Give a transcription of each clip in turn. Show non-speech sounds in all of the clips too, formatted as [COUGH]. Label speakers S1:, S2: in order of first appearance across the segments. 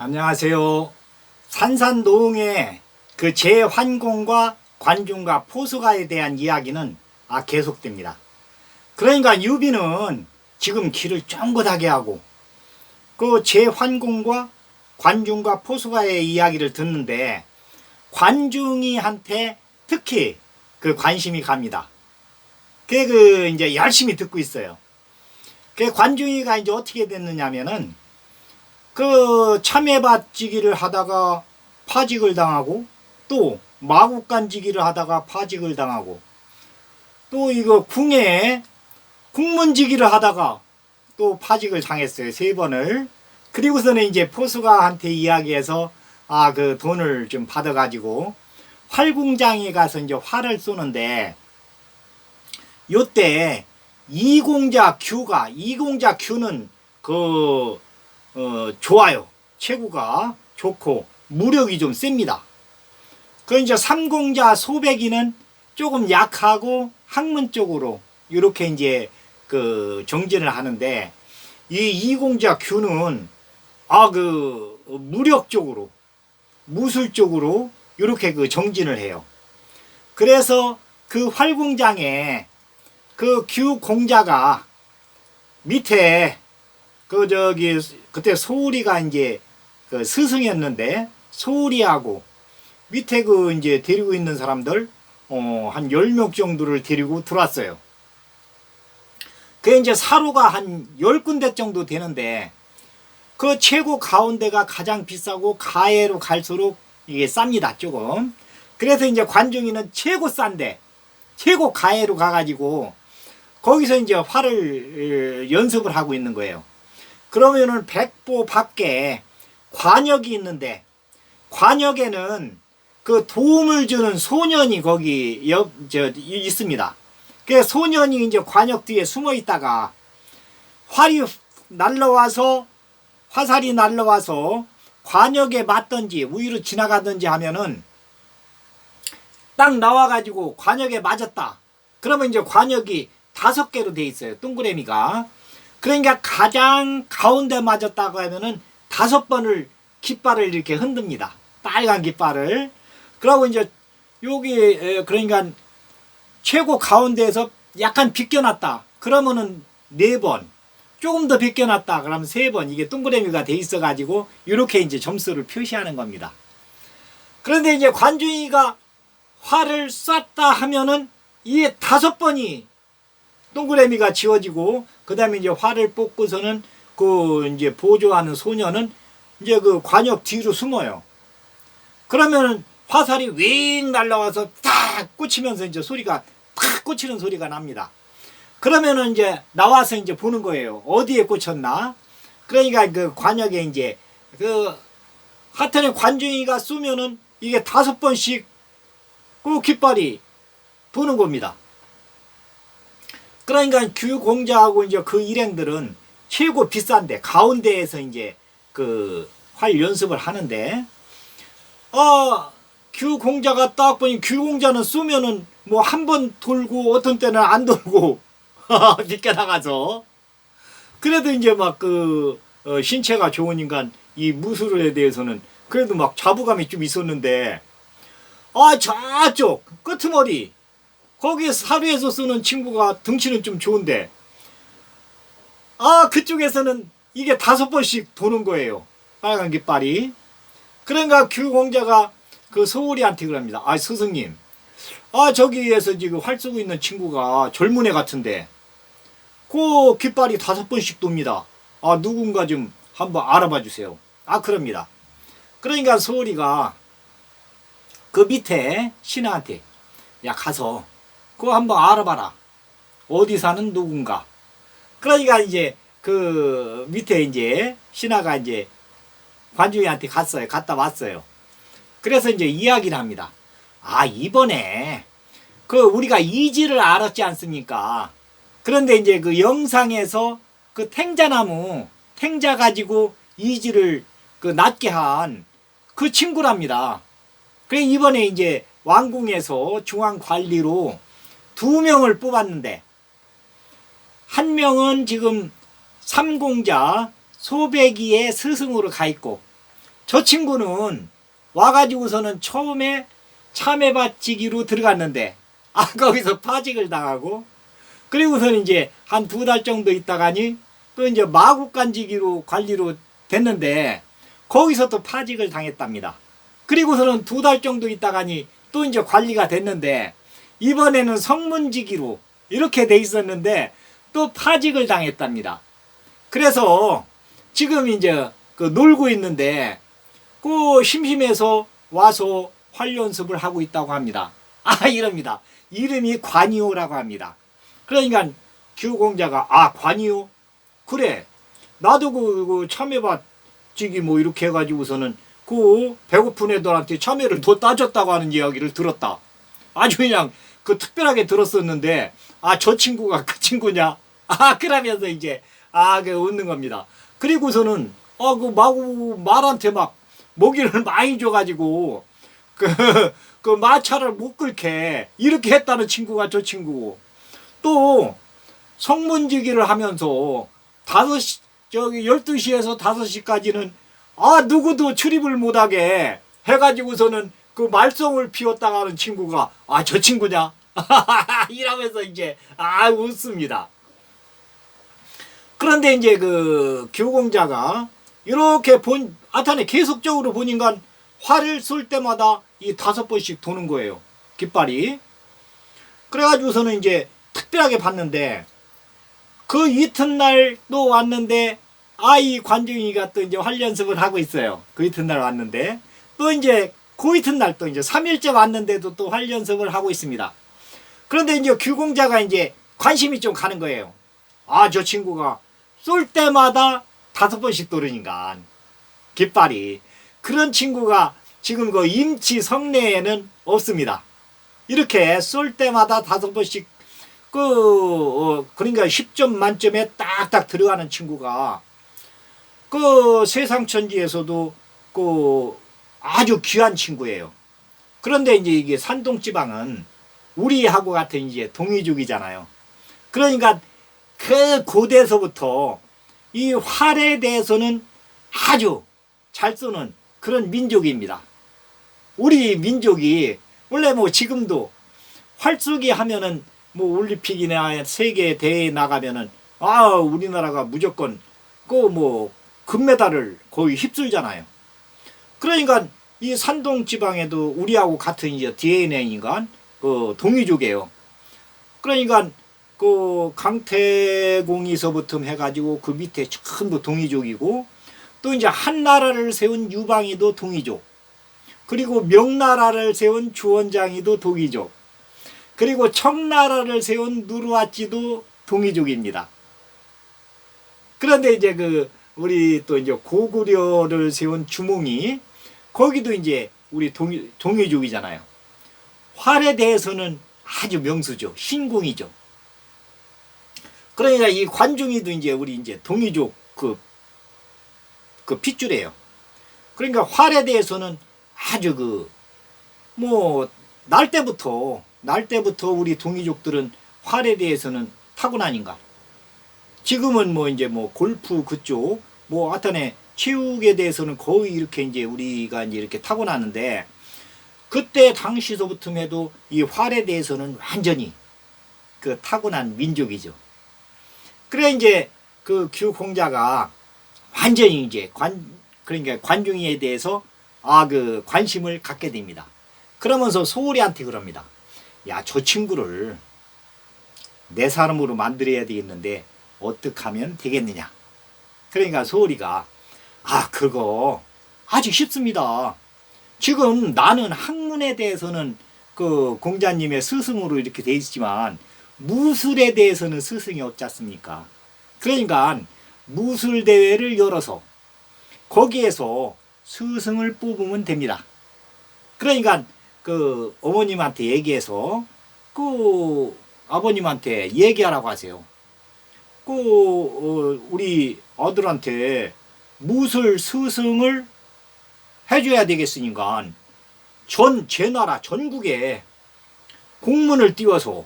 S1: 안녕하세요. 산산노응의 그 재환공과 관중과 포수가에 대한 이야기는 아 계속됩니다. 그러니까 유비는 지금 길을 쫑긋하게 하고 그 재환공과 관중과 포수가의 이야기를 듣는데 관중이한테 특히 그 관심이 갑니다. 그게 그 이제 열심히 듣고 있어요. 그 관중이가 이제 어떻게 됐느냐면은 그 참외밭지기를 하다가 파직을 당하고 또 마국간지기를 하다가 파직을 당하고 또 이거 궁에 국문지기를 하다가 또 파직을 당했어요 세 번을. 그리고서는 이제 포수가한테 이야기해서 아 그 돈을 좀 받아가지고 활공장에 가서 이제 활을 쏘는데 요때 이공자 큐가 이공자 큐는 그 어, 좋아요. 체구가 좋고 무력이 좀 셉니다. 그 이제 삼공자 소백이는 조금 약하고 학문 쪽으로 이렇게 이제 그 정진을 하는데 이 이공자 큐는 아 그 무력 쪽으로 무술 쪽으로 이렇게 그 정진을 해요. 그래서 그 활공장에 그 규공자가 밑에 그 저기 그때 소울이가 이제 그 스승이었는데 소울이하고 밑에 그 이제 데리고 있는 사람들 어 한 10명 정도를 데리고 들어왔어요. 그 이제 사로가 한 10군데 정도 되는데 그 최고 가운데가 가장 비싸고 가해로 갈수록 이게 쌉니다, 조금. 그래서 이제 관중이는 최고 싼데 최고 가해로 가가지고 거기서 이제 활을 어, 연습을 하고 있는 거예요. 그러면은 백보 밖에 관역이 있는데 관역에는 그 도움을 주는 소년이 거기 옆, 저, 있습니다. 그 소년이 이제 관역 뒤에 숨어 있다가 활이 날라와서 화살이 날라와서 관역에 맞든지 위로 지나가든지 하면은 딱 나와가지고 관역에 맞았다. 그러면 이제 관역이 다섯 개로 돼 있어요. 동그라미가. 그러니까 가장 가운데 맞았다고 하면은 다섯 번을 깃발을 이렇게 흔듭니다. 빨간 깃발을. 그러고 이제 여기 에, 그러니까 최고 가운데에서 약간 비껴놨다. 그러면은 네 번. 조금 더 비껴놨다. 그러면 세 번. 이게 동그라미가 돼 있어 가지고 이렇게 이제 점수를 표시하는 겁니다. 그런데 이제 관중이가 활을 쐈다 하면은 이게 다섯 번이 동그라미가 지워지고 그 다음에 이제 활을 뽑고서는 그 이제 보조하는 소녀는 이제 그 관역 뒤로 숨어요. 그러면은 화살이 윙 날라와서 탁 꽂히면서 이제 소리가 탁 꽂히는 소리가 납니다. 그러면은 이제 나와서 이제 보는 거예요. 어디에 꽂혔나? 그러니까 그 관역에 이제 그 하여튼에 관중이가 쏘면은 이게 다섯 번씩 그 깃발이 도는 겁니다. 그러니까 규공자하고 이제 그 일행들은 최고 비싼데 가운데에서 이제 그 활 연습을 하는데 아 규공자가 딱 보니 규공자는 쏘면은 뭐 한 번 돌고 어떤 때는 안 돌고 [LAUGHS] 비껴 나가서 그래도 이제 막그 어, 신체가 좋은 인간 이 무술에 대해서는 그래도 막 자부감이 좀 있었는데 아 저쪽 끄트머리 거기에 사료에서 쓰는 친구가 등치는 좀 좋은데 아 그쪽에서는 이게 다섯 번씩 도는 거예요. 빨간 깃발이. 그러니까 규공자가 그 소울이한테 그럽니다. 아 스승님. 아 저기에서 지금 활 쏘고 있는 친구가 젊은 애 같은데 그 깃발이 다섯 번씩 돕니다. 아 누군가 좀 한번 알아봐 주세요. 아 그럽니다. 그러니까 소울이가 그 밑에 신하한테 야 가서 그거 한번 알아봐라. 어디 사는 누군가. 그러니까 이제 그 밑에 이제 신하가 이제 관중이한테 갔어요. 갔다 왔어요. 그래서 이제 이야기를 합니다. 아, 이번에 그 우리가 이지를 알았지 않습니까? 그런데 이제 그 영상에서 그 탱자나무, 탱자 가지고 이지를 그 낫게 한 그 친구랍니다. 그래 이번에 이제 왕궁에서 중앙 관리로 두 명을 뽑았는데 한 명은 지금 삼공자 소백이의 스승으로 가 있고 저 친구는 와가지고서는 처음에 참외밭지기로 들어갔는데 아 거기서 파직을 당하고 그리고서는 이제 한 두 달 정도 있다가니 또 이제 마국간지기로 관리로 됐는데 거기서 또 파직을 당했답니다. 그리고서는 두 달 정도 있다가니 또 이제 관리가 됐는데 이번에는 성문지기로 이렇게 돼 있었는데 또 파직을 당했답니다. 그래서 지금 이제 그 놀고 있는데 그 심심해서 와서 활 연습을 하고 있다고 합니다. 아 이럽니다. 이름이 관이오라고 합니다. 그러니까 규공자가 아 관이오 그래 나도 그, 그 참외밭 지기 뭐 이렇게 해가지고서는 그 배고픈 애들한테 참외를 더 따줬다고 하는 이야기를 들었다. 아주 그냥 그 특별하게 들었었는데 아 저 친구가 그 친구냐? 아 그러면서 이제 아그 웃는 겁니다. 그리고서는 아그 마구 말한테 막 먹이를 [LAUGHS] 많이 줘가지고 그, 그 마차를 못 끌게 이렇게 했다는 친구가 저 친구고 또 성문지기를 하면서 다섯 시 저기 열두 시에서 다섯 시까지는 아 누구도 출입을 못하게 해가지고서는 그 말썽을 피웠다가 하는 친구가 아 저 친구냐 [LAUGHS] 이러면서 이제 아 웃습니다. 그런데 이제 그 교공자가 이렇게 본 아탄에 계속적으로 보니까 활을 쏠 때마다 이 다섯 번씩 도는 거예요. 깃발이. 그래가지고서는 이제 특별하게 봤는데 그 이튿날 또 왔는데 아이 관중이가 또 이제 활 연습을 하고 있어요. 그 이튿날 왔는데 또 이제 그 이튿날 또 이제 3일째 왔는데도 또 활 연습을 하고 있습니다. 그런데 이제 규공자가 이제 관심이 좀 가는 거예요. 아, 저 친구가 쏠 때마다 다섯 번씩 도르니까 깃발이 그런 친구가 지금 그 임치 성내에는 없습니다. 이렇게 쏠 때마다 다섯 번씩 그 어, 그러니까 10점 만점에 딱딱 들어가는 친구가 그 세상 천지에서도 그 아주 귀한 친구예요. 그런데 이제 이게 산동 지방은 우리하고 같은 이제 동이족이잖아요. 그러니까 그 고대에서부터 이 활에 대해서는 아주 잘 쏘는 그런 민족입니다. 우리 민족이 원래 뭐 지금도 활쏘기 하면은 뭐 올림픽이나 세계 대회에 나가면은 아 우리나라가 무조건 그 뭐 금메달을 거의 휩쓸잖아요. 그러니까 이 산동 지방에도 우리하고 같은 이제 DNA니까 그 동이족이에요. 그러니까 그 강태공에서부터 해가지고 그 밑에 전부 동이족이고 또 이제 한나라를 세운 유방이도 동이족 그리고 명나라를 세운 주원장이도 동이족 그리고 청나라를 세운 누르하찌도 동이족입니다. 그런데 이제 그 우리 또 이제 고구려를 세운 주몽이 거기도 이제 우리 동이, 동이족이잖아요. 활에 대해서는 아주 명수죠. 신궁이죠. 그러니까 이 관중이도 이제 우리 이제 동이족 그, 그 핏줄이에요. 그러니까 활에 대해서는 아주 그, 뭐, 날 때부터, 날 때부터 우리 동이족들은 활에 대해서는 타고나닌가. 지금은 뭐 이제 뭐 골프 그쪽, 뭐 하여튼에 체육에 대해서는 거의 이렇게 이제 우리가 이제 이렇게 타고나는데, 그때 당시서부터 해도 이 활에 대해서는 완전히 그 타고난 민족이죠. 그래 이제 그 규공자가 완전히 이제 관 그러니까 관중에 대해서 아 그 관심을 갖게 됩니다. 그러면서 소울이한테 그럽니다. 야 저 친구를 내 사람으로 만들어야 되겠는데 어떻게 하면 되겠느냐. 그러니까 소울이가 아 그거 아주 쉽습니다. 지금 나는 학문에 대해서는 그 공자님의 스승으로 이렇게 돼 있지만 무술에 대해서는 스승이 없지 않습니까? 그러니까 무술 대회를 열어서 거기에서 스승을 뽑으면 됩니다. 그러니까 그 어머님한테 얘기해서 그 아버님한테 얘기하라고 하세요. 그 어, 우리 아들한테 무술 스승을 해줘야 되겠으니까 전 제 나라 전국에 공문을 띄워서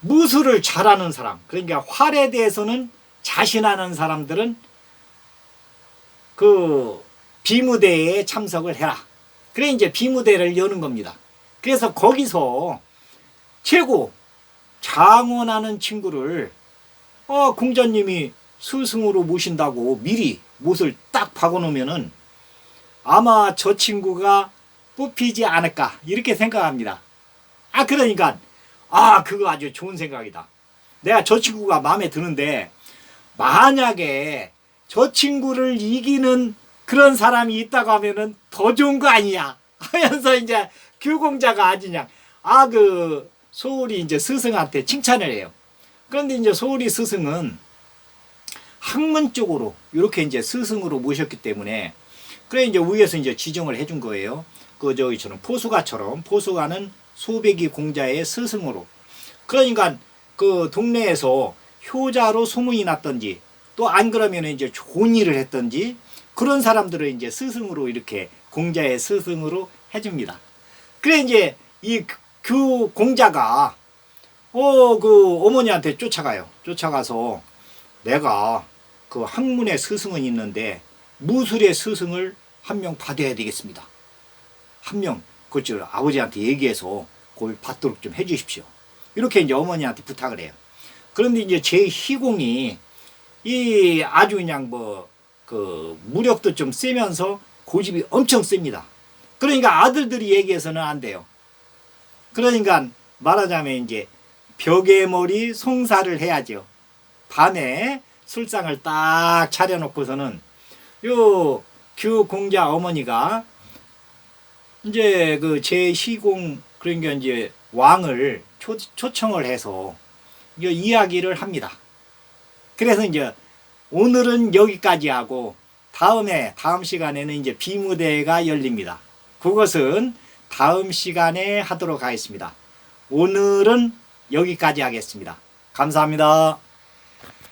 S1: 무술을 잘하는 사람 그러니까 활에 대해서는 자신하는 사람들은 그 비무대에 참석을 해라. 그래 이제 비무대를 여는 겁니다. 그래서 거기서 최고 장원하는 친구를 어 공자님이 스승으로 모신다고 미리 못을 딱 박아놓으면은 아마 저 친구가 뽑히지 않을까 이렇게 생각합니다. 아 그러니까 아 그거 아주 좋은 생각이다. 내가 저 친구가 마음에 드는데 만약에 저 친구를 이기는 그런 사람이 있다고 하면은 더 좋은 거 아니냐 하면서 이제 규공자가 아주 그냥 아 그 소울이 이제 스승한테 칭찬을 해요. 그런데 이제 소울이 스승은 학문 쪽으로 이렇게 이제 스승으로 모셨기 때문에 그래 이제 위에서 이제 지정을 해준 거예요. 그 저기처럼 포수가처럼 포수가는 소백이 공자의 스승으로 그러니까 그 동네에서 효자로 소문이 났던지 또 안 그러면 이제 좋은 일을 했던지 그런 사람들을 이제 스승으로 이렇게 공자의 스승으로 해줍니다. 그래 이제 이 그 공자가 어 그 어머니한테 쫓아가요. 쫓아가서 내가 그 학문의 스승은 있는데 무술의 스승을 한명 받아야 되겠습니다. 한 명 그쪽 아버지한테 얘기해서 그걸 받도록 좀 해주십시오. 이렇게 이제 어머니한테 부탁을 해요. 그런데 이제 제 희공이 이 아주 그냥 뭐 그 무력도 좀 세면서 고집이 엄청 셉니다. 그러니까 아들들이 얘기해서는 안 돼요. 그러니까 말하자면 이제 벽에 머리 송사를 해야죠. 밤에 술상을 딱 차려놓고서는 요 규공자 어머니가 이제 그 제희공 그러니까 이제 왕을 초, 초청을 해서 이 이야기를 합니다. 그래서 이제 오늘은 여기까지 하고 다음에 다음 시간에는 이제 비무대가 열립니다. 그것은 다음 시간에 하도록 하겠습니다. 오늘은 여기까지 하겠습니다. 감사합니다.